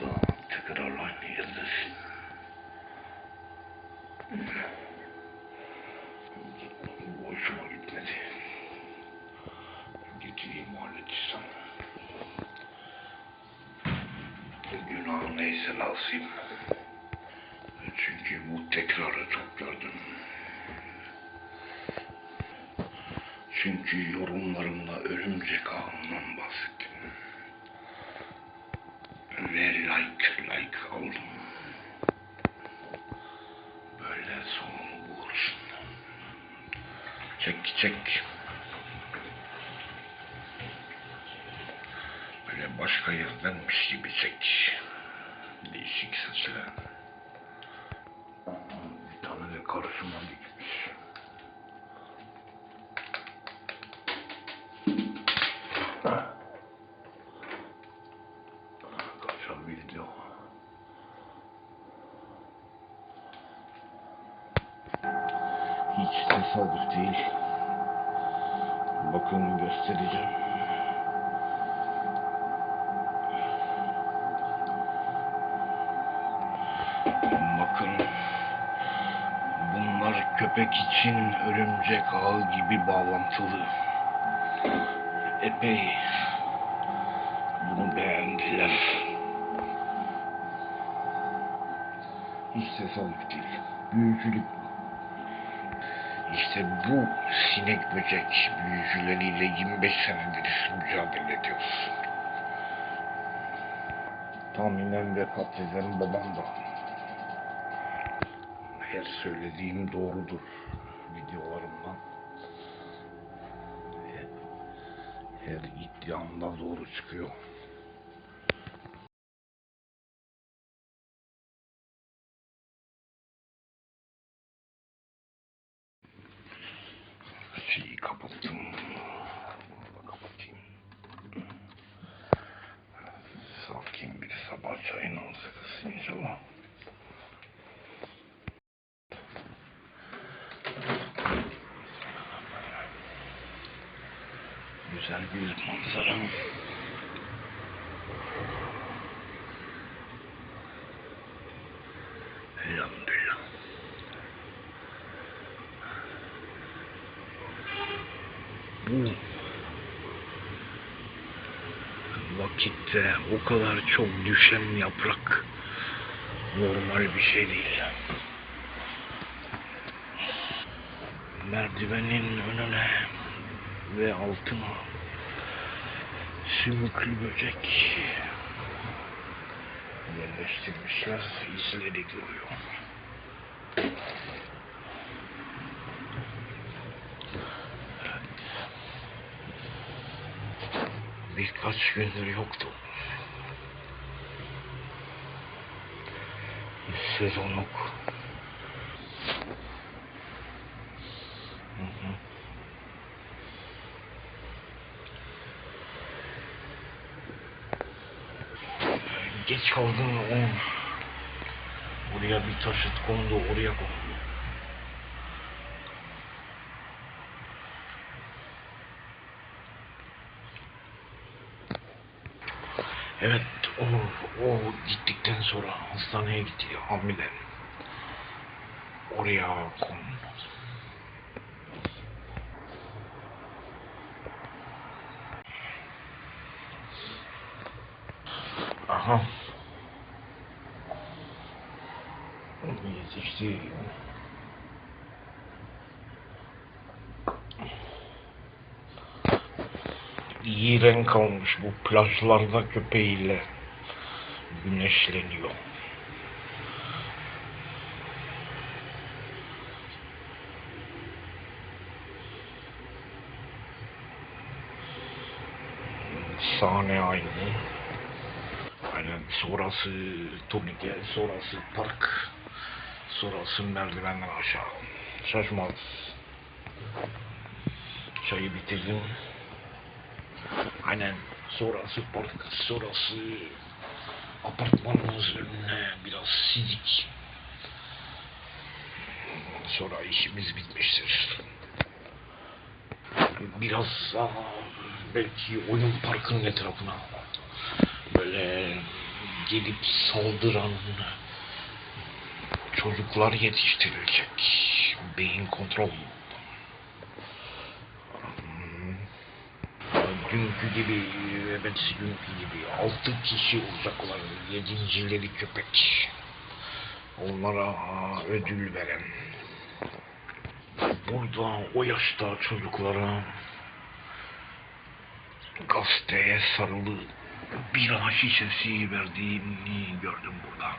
da tekrarla yerdesin. Bu hoşuma gitmedi. Getireyim halledeceğim. Günah neyse lazım. Çünkü bu tekrarı çok. Çünkü yorumlarımda örümcek ağından Ve like like aldım. Böyle sonunu bulursun. Çek çek. Böyle başka yerdenmiş gibi çek. Değişik sesler. Bir tane de karşıma dikmiş. Tesadüf değil. Bakın göstereceğim. Bakın. Bunlar köpek için örümcek ağı gibi bağlantılı. Epey bunu beğendiler. Hiç tesadüf değil. Büyücülük bu. İşte bu sinek böcek büyücüleriyle 25 senedir mücadele ediyoruz. Tahminen vefat eden babam da. Her söylediğim doğrudur videolarımdan. Her iddiamda doğru çıkıyor. Bir sabah çayını alırız inşallah. Güzel bir manzara. Elhamdülillah. Bu vakitte o kadar çok düşen yaprak normal bir şey değil. Merdivenin önüne ve altına sümüklü böcek yerleştirmişler, izleri duruyor. Birkaç gündür yoktu. Sezon yok. Hı. Geç kaldın oğlum. Buraya bir taşıt kondu, oraya kondu. Evet, o, o gittikten sonra hastaneye gitti hamile. Oraya kon. Aha. Yetişti. İyi renk almış bu plajlarda köpeğiyle güneşleniyor. Sahne aynı. Aynen sonrası turnike, sonrası park, sonrası merdivenden aşağı. Şaşmaz. Çayı bitirdim. Aynen sonrası park, sonrası apartmanımız önüne biraz sidik. Sonra işimiz bitmiştir. Biraz daha belki oyun parkının etrafına böyle gelip saldıran çocuklar yetiştirilecek. Beyin kontrol. Dünkü gibi, evet dünkü gibi altı kişi olacaklar. Yedincileri köpek. Onlara ödül veren. Burada o yaşta çocuklara gazeteye sarılı bira şişesi verdiğini gördüm burada.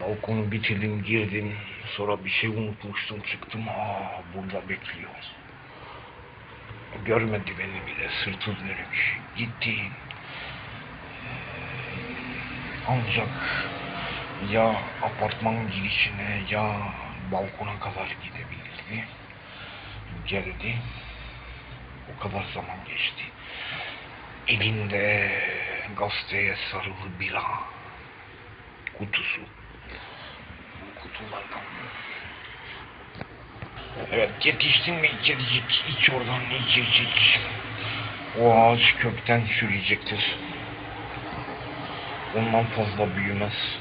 Balkonu bitirdim girdim. Sonra bir şey unutmuştum çıktım. Aa burada bekliyor. Görmedi beni bile sırtı dönük. Gitti. Ancak ya apartman girişine ya balkona kadar gidebilirdi. Geldi. O kadar zaman geçti. Elinde gazeteye sarılı bira kutusu. Kutulardan. Evet yetiştin mi içecek iç oradan içecek. O ağaç kökten çürüyecektir. Ondan fazla büyümez.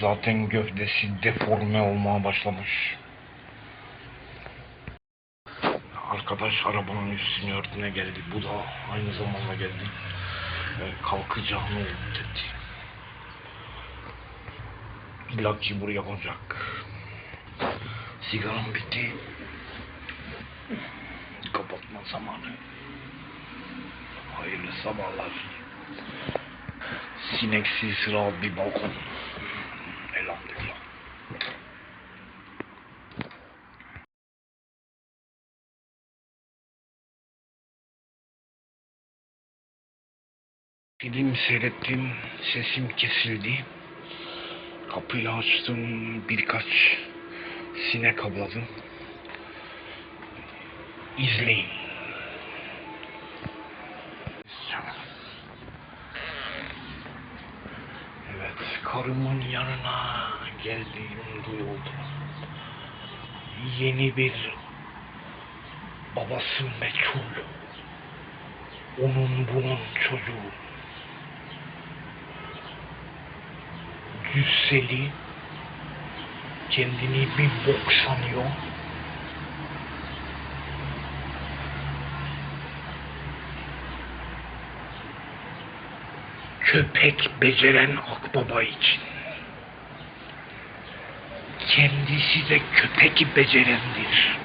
Zaten gövdesi deforme olmaya başlamış. Arkadaş arabanın üstünü örtüne geldi. Bu da aynı zamanda geldi. Ee, kalkacağını etti. İlla buraya olacak. Sigaram bitti. Kapatma zamanı. Hayırlı sabahlar. Sineksiz rahat bir balkon. Elhamdülillah. Film seyrettim, sesim kesildi. Kapıyı açtım, birkaç sinek avladım. İzleyin. Evet, karımın yanına geldiğim duyuldu. Yeni bir babası meçhul. Onun bunun çocuğu. Cüsseli, kendini bir bok sanıyor. Köpek beceren akbaba için. Kendisi de köpek becerendir.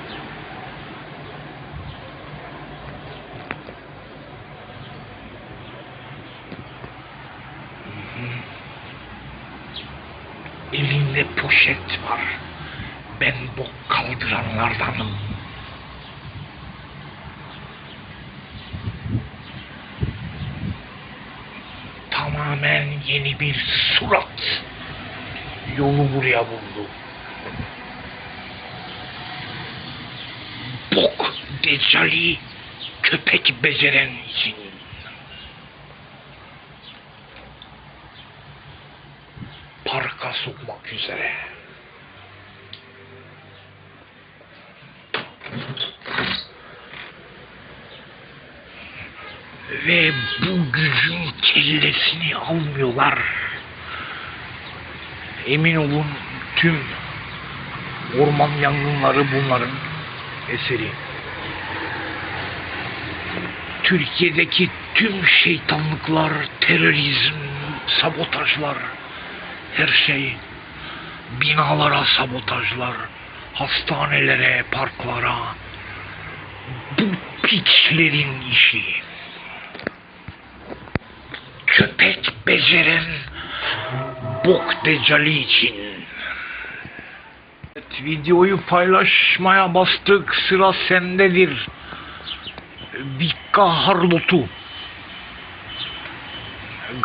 Elinde poşet var. Ben bok kaldıranlardanım. Tamamen yeni bir surat. Yolu buraya buldu. Bok decali köpek beceren için. parka sokmak üzere. Ve bu gücün kellesini almıyorlar. Emin olun tüm orman yangınları bunların eseri. Türkiye'deki tüm şeytanlıklar, terörizm, sabotajlar, her şey binalara sabotajlar, hastanelere, parklara bu piçlerin işi. Köpek beceren bok decali için. Evet, videoyu paylaşmaya bastık. Sıra sendedir. Vikka Harlot'u.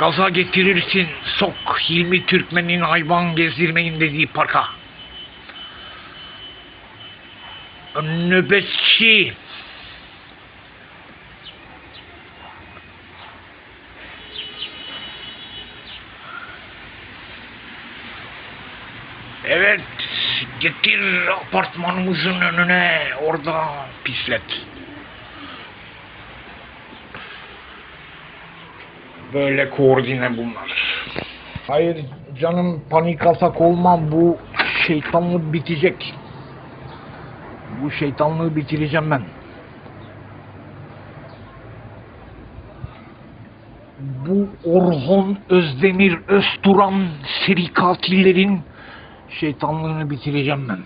Gaza getirirsin, sok Hilmi Türkmen'in hayvan gezdirmeyin dediği parka. Nöbetçi. Evet, getir apartmanımızın önüne, orada pislet. Böyle koordine bunlar. Hayır canım panik atak olmam bu şeytanlık bitecek. Bu şeytanlığı bitireceğim ben. Bu Orhon Özdemir Özturan seri katillerin şeytanlığını bitireceğim ben.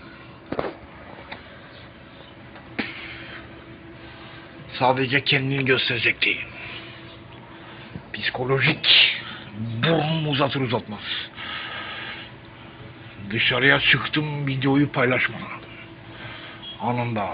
Sadece kendini gösterecek değil. Psikolojik burnum uzatır uzatmaz. Dışarıya çıktım videoyu paylaşmadan. Anında